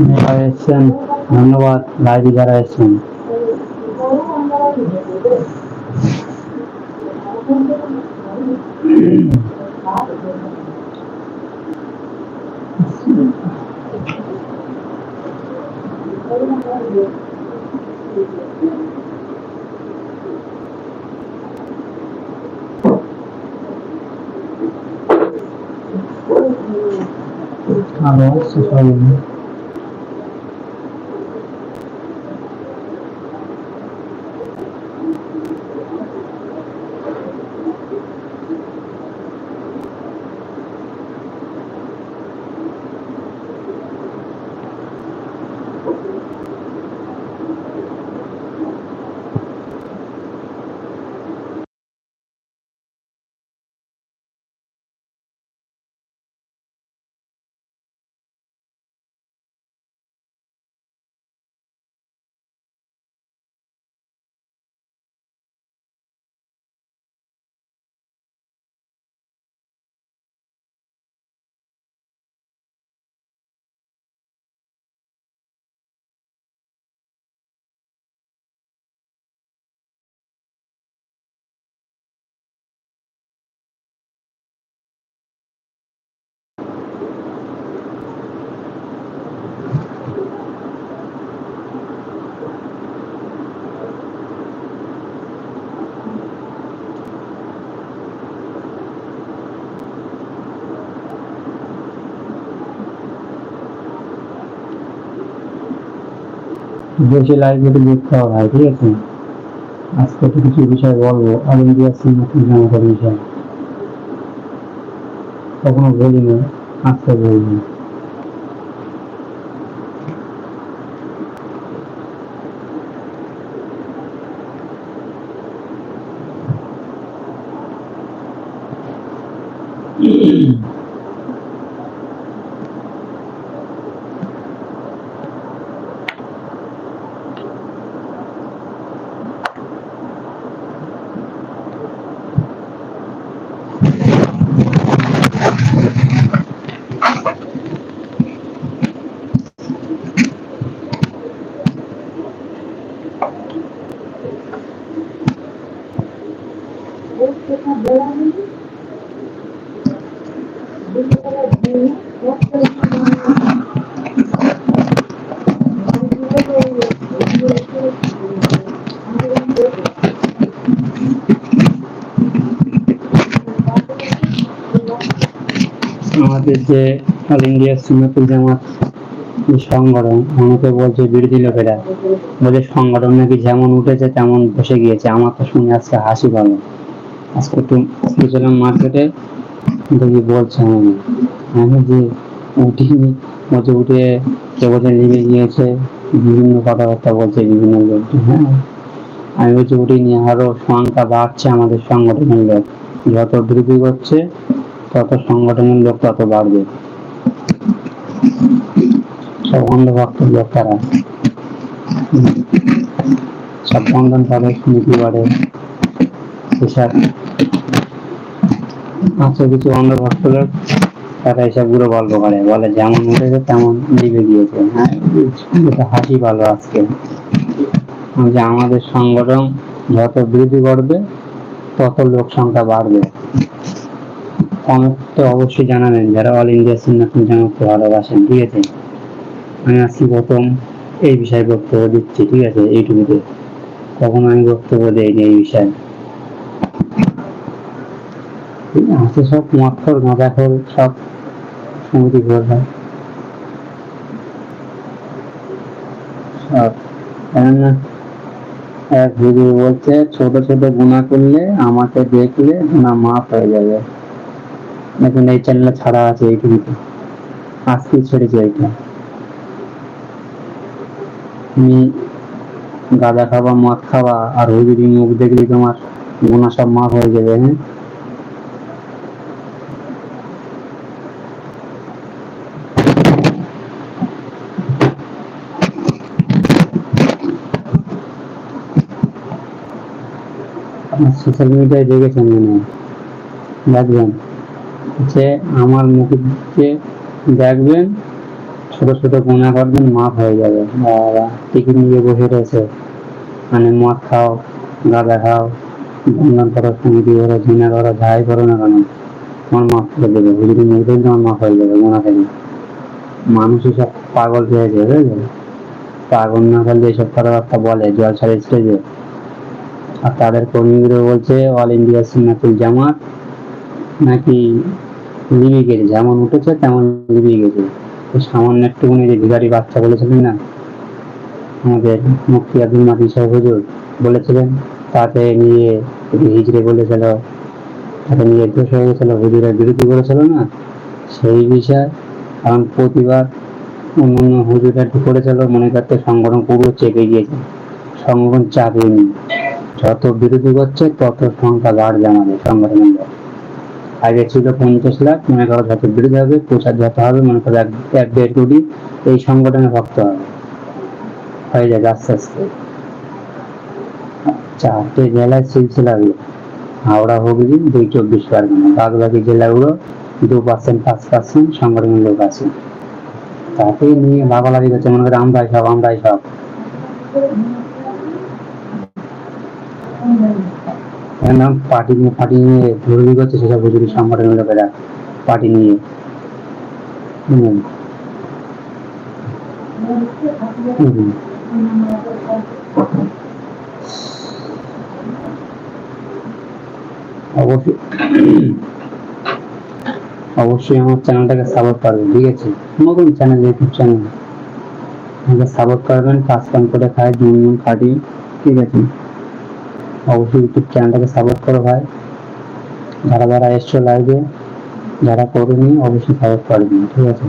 যারা এসছেন। ধন্যবাদ লাইভে যারা আরও anons efendim. বেশি লাইভ একটু দেখতে হবে ভাই, ঠিক আছে? আজকে তো কিছু বিষয় বলব। অল ইন্ডিয়া সিনেমা জামাতের বিষয়। কখনো বলিনি আজকে বলব আমাদের যে অল ইন্ডিয়া সিঙ্গাপুর জামাত সংগঠন, আমাকে বলছে বিরোধী লোকেরা বলে, সংগঠন নাকি যেমন উঠেছে, তেমন বসে গিয়েছে। আমার তো শুনে আজকে হাসি পালো আজকে একটু মার্কেটে দেখি বলছে আমি যে উঠিনি বলছে উঠে কে বলছে নেমে গিয়েছে, বিভিন্ন কথাবার্তা বলছে বিভিন্ন লোক হ্যাঁ। আমি বলছি উঠিনি আরও সংখ্যা বাড়ছে আমাদের সংগঠনের লোক। যত বৃদ্ধি করছে, তত সংগঠনের লোক তত বাড়বে। সব অন্ধভক্ত লোক তারা সব বন্ধন করে নীতি বাড়ে এসব আছে কিছু অন্ধভক্ত লোক তারা এসবগুলো গল্প করে। বলে, যেমন উঠেছে তেমন নিভে গিয়েছে হ্যাঁ হাসি ভালো আজকে। যে আমাদের সংগঠন যত বৃদ্ধি করবে, তত লোক সংখ্যা বাড়বে। কমেন্ট তো অবশ্যই জানাবেন, যারা অল ইন্ডিয়া সিনেমা জানাতে ভালোবাসেন, ঠিক আছে? আমি আজকে প্রথম এই বিষয়ে বক্তব্য দিচ্ছি, ঠিক আছে? এইটুকুতে। কখনো আমি বক্তব্য দেইনি এই বিষয়ে। আছে সব মৎখর গাঁদাখর সব সমিতি সব কেননা এক ভিডিও বলছে ছোট ছোট গুণা করলে আমাকে দেখলে গুণা মাফ হয়ে যাবে দেখুন এই চ্যানেলে ছাড়া আছে এই টিভিতে আজকে ছেড়েছে এইটা তুমি গাঁজা খাবা মদ খাবা আর হুজুরি মুখ দেখলে তোমার গুণা সব মাফ হয়ে যাবে হ্যাঁ সোশ্যাল মিডিয়ায় দেখেছেন মনে হয় দেখবেন যে আমার মুখে দেখবেন, ছোট ছোট গুণা করবেন, মাফ হয়ে যাবে। আর টিকিট নিয়ে বসে রয়েছে। মানে মদ খাও, গাঁদা খাও, বন্ধন করো সমিতি করো জিনা করো, যাই করো না কেন, তোমার মাফ করে দেবে। হুজুরি মুখে তোমার মাফ হয়ে যাবে গুণা থেকে। মানুষ সব পাগল হয়েছে বুঝলে পাগল না করলে এসব কথাবার্তা বলে, জল ছাড়ে স্টেজে আর তাদের কর্মীগুলো বলছে অল ইন্ডিয়া সিন্নাতুল জামাত নাকি লিবি গেছে। যেমন উঠেছে, তেমন লিবি গেছে। সামান্য একটুখানি যে ভিখারি বাচ্চা বলেছিলেন না, আমাদের মুক্তি আব্দুল মাতি সাহেব হুজুর বলেছিলেন তাতে নিয়ে হিজড়ে বলেছিল তাতে নিয়ে দোষ হয়ে গেছিল, হুজুরের বিরোধী করেছিল না, সেই বিষয় কারণ প্রতিবার অন্য অন্য হুজুর একটু করেছিল, মনে করতে সংগঠন পুরো চেপে গিয়েছে, সংগঠন চাপে নি যত বিরোধী করছে, তত সংখ্যা বাড়বে আমাদের সংগঠনের লোক। আগে ছিল পঞ্চাশ লাখ, মনে করো যত বিরোধী হবে, প্রচার যত হবে, মনে করো এক দেড় কোটি, এই সংগঠনে ভক্ত হবে। হয়ে যাবে আস্তে আস্তে। চারটে জেলায় সিলসিলা হলো। হাওড়া, হুগলি, দুই চব্বিশ পরগনা। বাদবাকি জেলাগুলো দু পার্সেন্ট পাঁচ পার্সেন্ট সংগঠনের লোক আছে। তাকে নিয়ে লাভালাভি করছে মনে করে আমরাই সব আমরাই সব। পার্টি নিয়ে পার্টি নিয়ে লোকেরা পার্টি নিয়ে। অবশ্যই আমার চ্যানেলটাকে সাপোর্ট করবেন ঠিক আছে? নতুন চ্যানেল, ইউটিউব চ্যানেল। সাপোর্ট করবেন কাজ কাম করে খাই, দিন দিন খাটি ঠিক আছে? অবশ্যই ইউটিউব চ্যানেলটাকে সাপোর্ট করো ভাই। যারা যারা এসছো লাইভে যারা করেনি, অবশ্যই সাপোর্ট করবেন ঠিক আছে?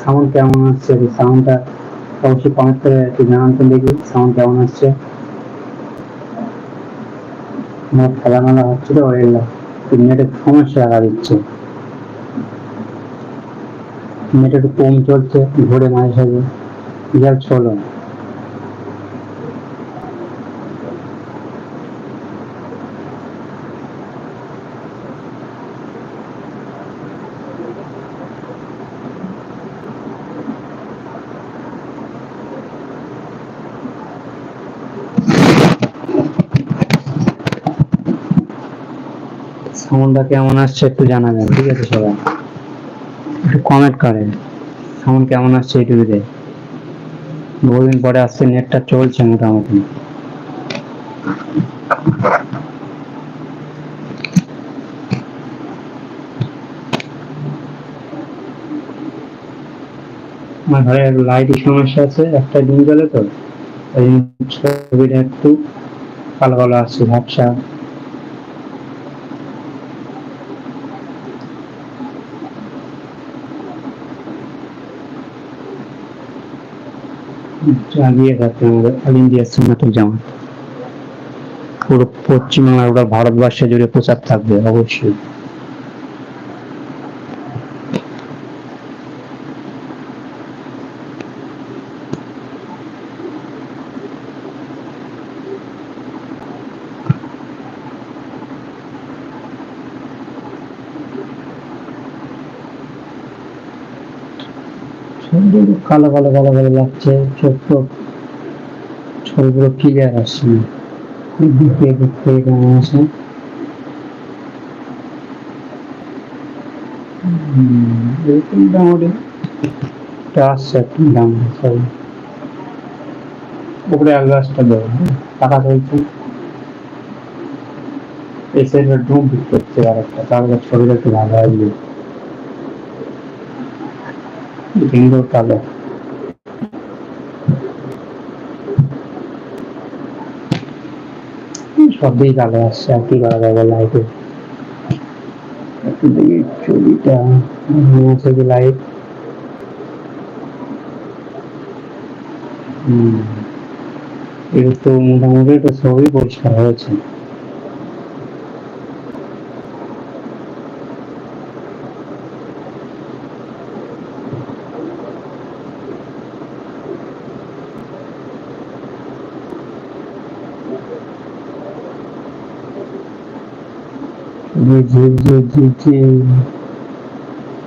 সাউন্ড কেমন আসছে? সাউন্ডটা অবশ্যই কমেন্ট করে একটু জানান দেখি সাউন্ড কেমন আসছে? আমার খেলামেলা হচ্ছে তো ওই নেটের সমস্যা দেখা দিচ্ছে। নেট একটু কম চলছে ঘুরে মাঝে সাঝে। যাক চলো। সাউন্ডটা কেমন আসছে একটু জানাবেন, ঠিক আছে সবাই? একটু কমেন্ট করেন সাউন্ড কেমন আসছে ইউটিউবে বহুদিন পরে আসছে, নেটটা চলছে মোটামুটি। আমার ঘরে লাইটের সমস্যা আছে, একটা দিন গেলে তো ছবিটা একটু কালো কালো আসছে, ঝাপসা। জাগিয়ে থাকতে আমাদের অল ইন্ডিয়া সুন্নাতুল জামাত পুরো পশ্চিমবাংলা ভারতবর্ষ জুড়ে প্রচার থাকবে অবশ্যই সুন্দর কালো কালো কালো কালো লাগছে চোখ ছবিগুলো ক্লিয়ার আসছে। না কেমন আছে? উপরে ডুম করছে আর একটা ছবিটা একটু ভালো আসবে। কালো সবই কালে আসছে আর কি করা যাবে লাইফে একটু দেখি ছবিটা আছে যে লাইট হম। এটা তো মোটামুটি একটা সবই পরিষ্কার হয়েছে।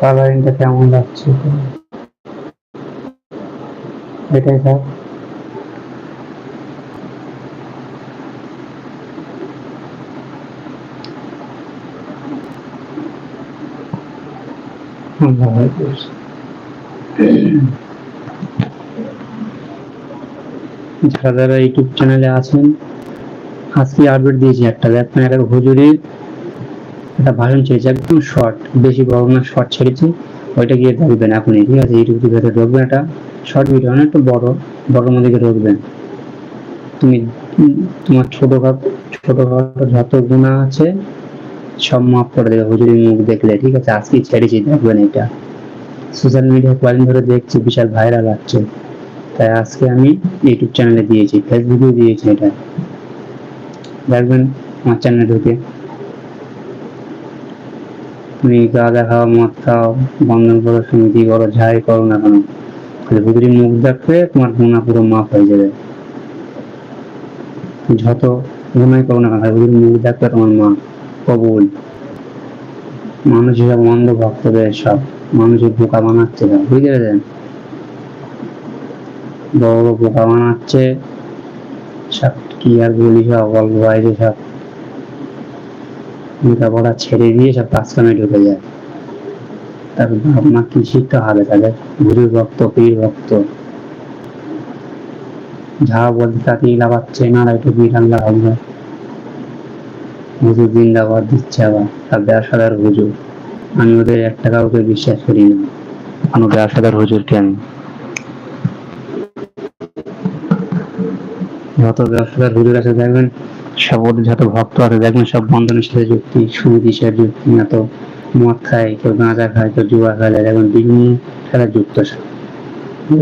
কালারিংটা কেমন লাগছে এটাই যারা যারা ইউটিউব চ্যানেলে আছেন আজকে আপডেট দিয়েছি একটা একটা হুজুরির একটা ভাষণ ছেড়েছে একদম শর্ট বেশি বড় না শর্ট ছেড়েছি ওইটা গিয়ে দেখবেন এখনই ঠিক আছে? ইউটিউব ভিতরে ঢুকবেন একটা শর্ট ভিডিও না বড় বড় মধ্যে ঢুকবেন তুমি তোমার ছোটখাটো ছোটখাটো যত গুণা আছে, সব মাফ করে দেবে হুজুরির মুখ দেখলে, ঠিক আছে? আজকে ছেড়েছি দেখবেন এটা। সোশ্যাল মিডিয়ায় কয়েকদিন ধরে দেখছি, বিশাল ভাইরাল হচ্ছে তাই আজকে আমি ইউটিউব চ্যানেলে দিয়েছি ফেসবুকেও দিয়েছি এটা। দেখবেন আমার চ্যানেলে ঢুকে। তুমি গাঁদা খাও মদ খাও বন্ধন করো সমিতি করো, যাই করো না কেন হুজুরির মুখ দেখবে তোমার গুণা পুরো মাফ হয়ে যাবে। যত গুণাই করো না কেন মুখ দেখবে তোমার মা কবুল। মানুষ সব অন্ধ ভক্তদের সব মানুষের বোকা বানাচ্ছে সব বুঝতে পেরেছেন? বড় বড় বোকা বানাচ্ছে, সব কি আর বলি সব, অল্প বাইরে সব লেখাপড়া ছেড়ে দিয়ে সব কাজ কামে ঢুকে যায়। তার ভাবনা কি শিখতে হবে তাদের? গুরুর ভক্ত পীর ভক্ত যা বলতে তাতেই লাগাচ্ছে না একটু আল্লাহ হবে। হুজুর জিন্দাবাদ দিচ্ছে আবার। আর ব্যবসাদার হুজুর আমি ওদের এক টাকা ওকে বিশ্বাস করি না। আমি ব্যবসাদার হুজুরকে আমি। যত ব্যবসাদার হুজুর আছে দেখবেন ওদের যত ভক্ত আছে দেখবেন সব বন্ধনের সাথে যুক্তি সুবিধির যুক্তি, না তো মদ খায়, কেউ গাঁজা খায়, কেউ জুয়া খেলে। দেখবেন বিভিন্ন খেলা যুক্ত সব।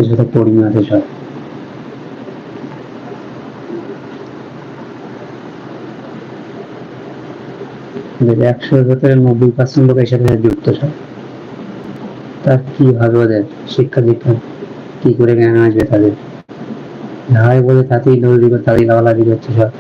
সাথে পরিণয় আছে সব। একশোর ভেতরে নব্বই পার্সেন্ট লোক এর সাথে যুক্ত সব। তার কি হবে ওদের? শিক্ষা দীক্ষা কি করে জ্ঞান আসবে তাদের? যাই বলে তাতেই দৌড়ি করে তাতেই লাগালাগি করছে সব।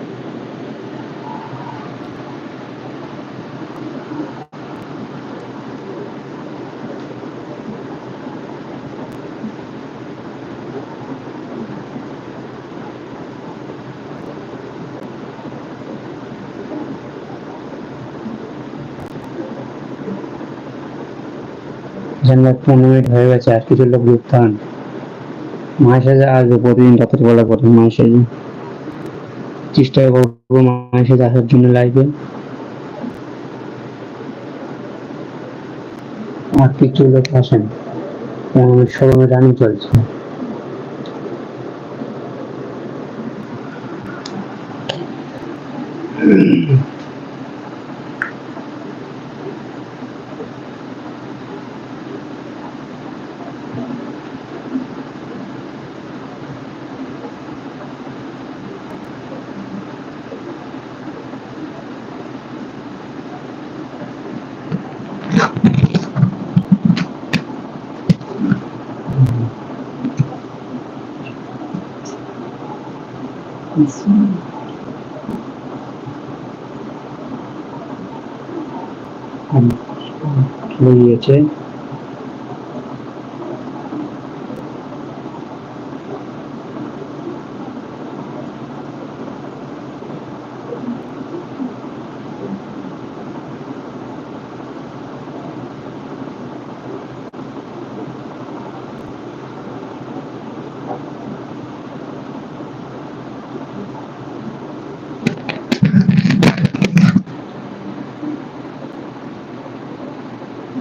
জানলা পনেরো মিনিট হয়ে গেছে, আর কিছু লোক যুক্ত হন। আসবে প্রতিদিন চেষ্টা করব আসার জন্য আর কিছু লোক আসেন চলছে। please. ક્લિયર છે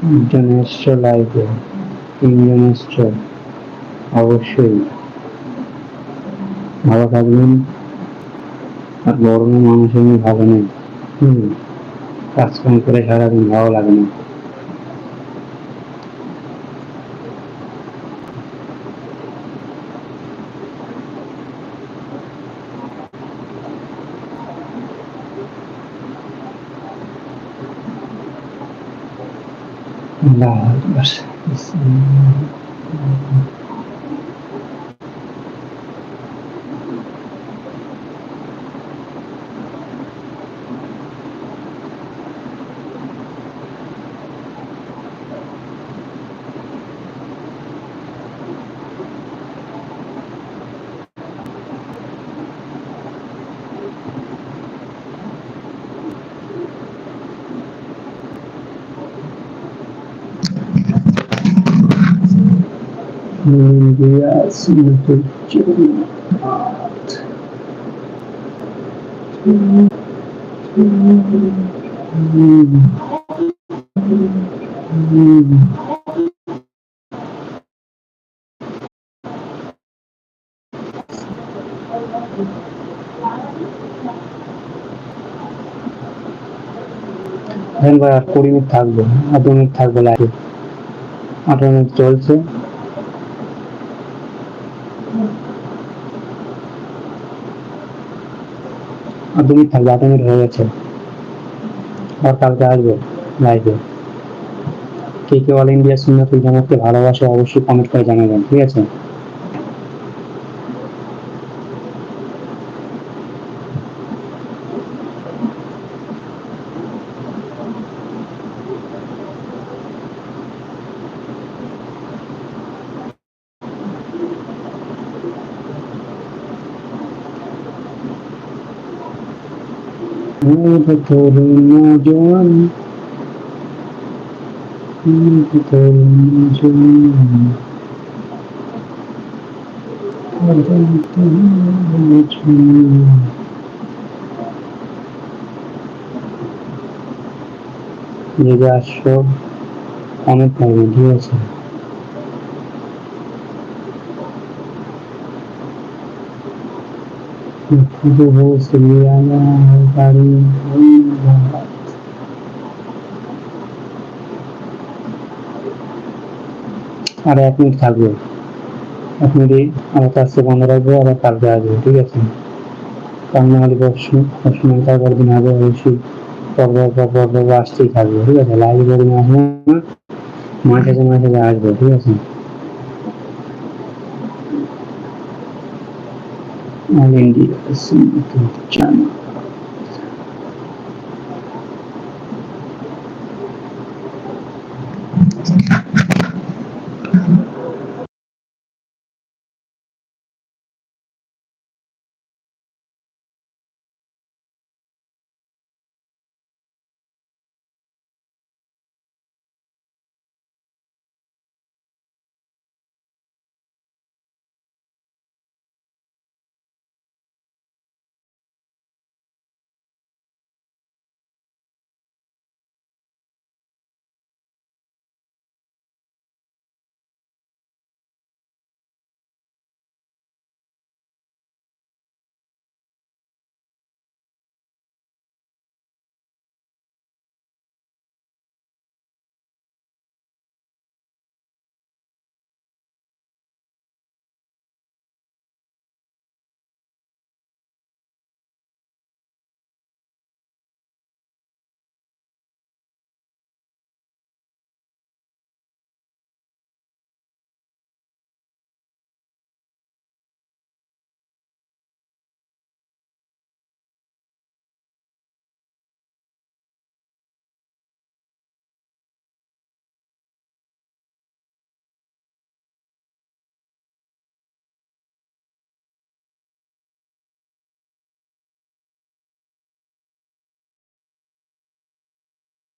এসছো লাইভে এসছো অবশ্যই ভালো থাকবেন। আর গরমে মানুষ এমনি ভালো নেই। হম কাজকাম করে সারাদিন ভালো লাগে না আল্লাহ আকবার। ভাই আর কুড়ি মিনিট থাকবে দু মিনিট থাকবে লাইভে আঠারো মিনিট চলছে। দু থাকবে আঠারো মিনিট হয়ে গেছে আর কালকে আসবে লাইভে কে কে অল ইন্ডিয়া সুন্দর জামাতকে ভালোবাসে অবশ্যই কমেন্ট করে জানাবেন, ঠিক আছে? মেরে তোরে নজওয়ান মেরে তোরে নজওয়ান যদি আসছো অনেক ঠিক আছে আর এক মিনিট থাকবে। এক মিনিটে আমার কাজটা বন্ধ রাখব, আবার কালকে আসব, ঠিক আছে? কারণ নাহলে পর্ব পর্ব আসতেই থাকবে, ঠিক আছে? লাইভ পরদিন না। মাঝে মাঝে আসবে, ঠিক আছে? Malindi the channel.